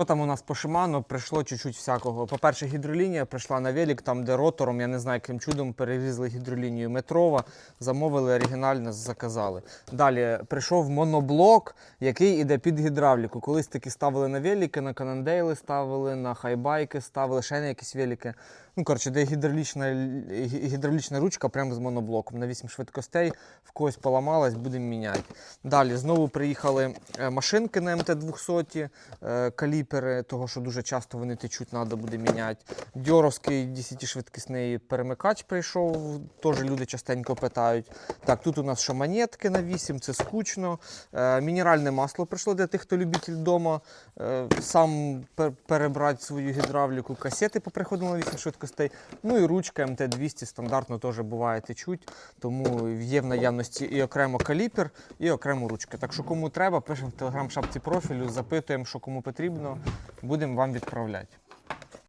Що там у нас по Шиману прийшло чуть-чуть всякого. По-перше, гідролінія прийшла на велик, там, де ротором, я не знаю, яким чудом перерізали гідролінію метрова, замовили оригінально, заказали. Далі прийшов моноблок, який іде під гідравліку. Колись таки ставили на велики, на канандейли ставили, на хайбайки ставили, ще на якісь велики. Ну, коротше, де гідравлічна, гідравлічна ручка прямо з моноблоком на 8 швидкостей, в когось поламалась, будемо міняти. Далі знову приїхали е, машинки на МТ-200, е, каліпери, того, що дуже часто вони течуть, треба буде міняти. Дьоровський 10-швидкісний перемикач прийшов, теж люди частенько питають. Так, тут у нас що монетки на 8, це скучно. Е, мінеральне масло прийшло для тих, хто любитель вдома. Сам пер- перебрати свою гідравліку, касети поприходили на 8 швидкостей. Ну і ручка МТ-200 стандартно теж буває течуть, тому є в наявності і окремо каліпер, і окремо ручка. Так що кому треба, пишемо в телеграм-шапці профілю, запитуємо, що кому потрібно, будемо вам відправляти.